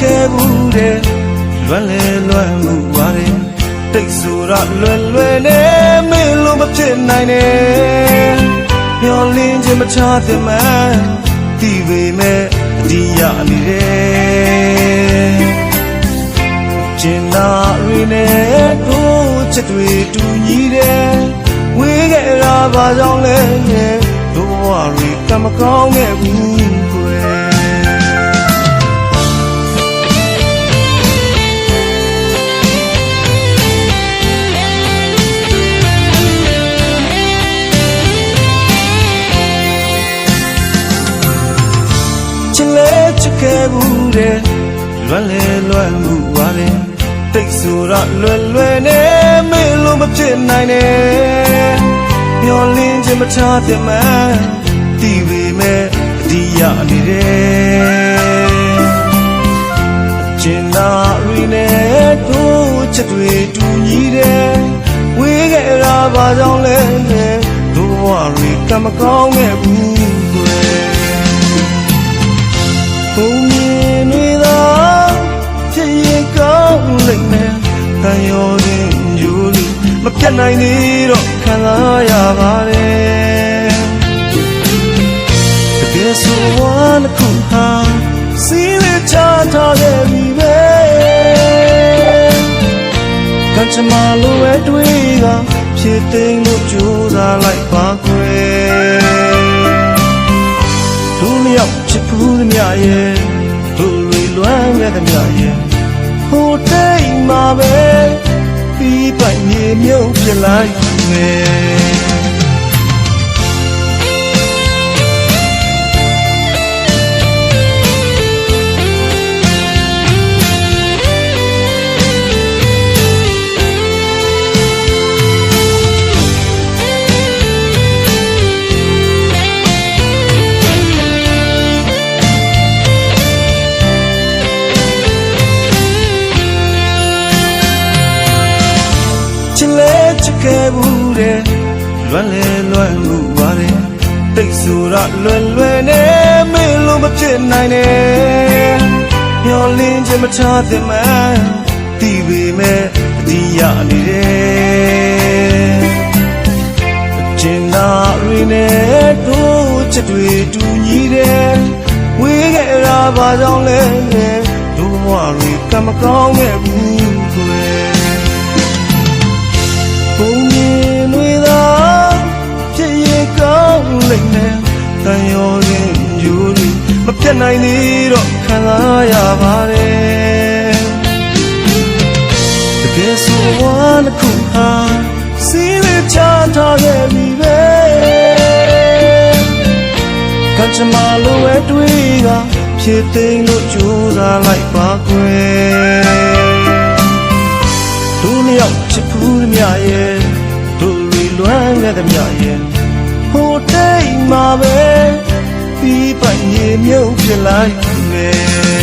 ခဲ့ဘူးတဲ့လွမ်းလေလွမ်းမှုပါတယ်တိတ်ဆိုရလွယ်လွယ်နဲ့မင်းလိုမဖြစ်နိုင်နဲ့မျောလင်းခြင်းမချတဲ့မှန်ဒီပေမဲ့အဒီရနေတယ်ကျင်နာရီနဲ့တို့ချက်တွေတူညီတယ်ဝေးခဲ့တာဘာကြောင့်လဲတို့ဘဝတွေကမကောင်းခဲ့ဘူး ဘူးတဲ့လွမ်းလေလွမ်းမှုပါလေတိတ်ဆိုရလွယ်လွယ်နဲ့မင်းလိုမဖြစ်နိုင်နဲ့မျောလင်းခြင်းမချတဲ့မှန်ဒီပေမဲ့အဒီရနေတယ်ကျင်နာရီနဲ့တို့ချက်တွေတူညီတယ်ဝေးခဲ့တာဘာကြောင့်လဲတို့ဘဝတွေကမကောင်းခဲ့ဘူး မပြတ်နိုင်သေးတော့ခံစားရပါတယ်။တကယ်ဆိုဝမ်းတစ်ခုဟာစီးလေးချထားခဲ့ပြီပဲ။ကံချမလိုပဲတွေးကဖြစ်သိမ်းလို့ကြိုးစားလိုက်ပါခွေ။လူလျောက်ချစ်ဖူးသမျှရဲ့လူတွေလွမ်းခဲ့သမျှရဲ့ဟိုတိတ်မှာပဲ ပြီးပိုင်မြေမြုပ်ပြလိုက်မယ် ချစ်ခဲ့ဘူးတဲ့လွမ်းလေလွမ်းမှုပါတယ်တိတ်ဆိုရလွယ်လွယ်နဲ့မင်းလိုမဖြစ်နိုင်နဲ့မျောလင်းခြင်းမချတဲ့မှန်ဒီပေမဲ့အဒီရနေတယ်ကျင်နာရီနဲ့တို့ချက်တွေတူညီတယ်ဝေးခဲ့တာဘာကြောင့်လဲတို့ဘဝတွေကမကောင်းခဲ့ဘူး မပြတ်နိုင်သေးတော့ခံစားရပါတယ်တကယ်ဆိုဝမ်းတစ်ခုဟာစီးလေးချထားခဲ့ပြီပဲကံချမလိုပဲတွေးကဖြစ်သိမ်းလို့ကြိုးစားလိုက်ပါကွယ်လူလျောက်ချစ်ဖူးသမျှရဲ့တို့ရီလွမ်းခဲ့သမျှရဲ့ဟိုတိတ်မှာပဲ ပြီးပိုင်မြေမြုပ်ပြလိုက်မယ်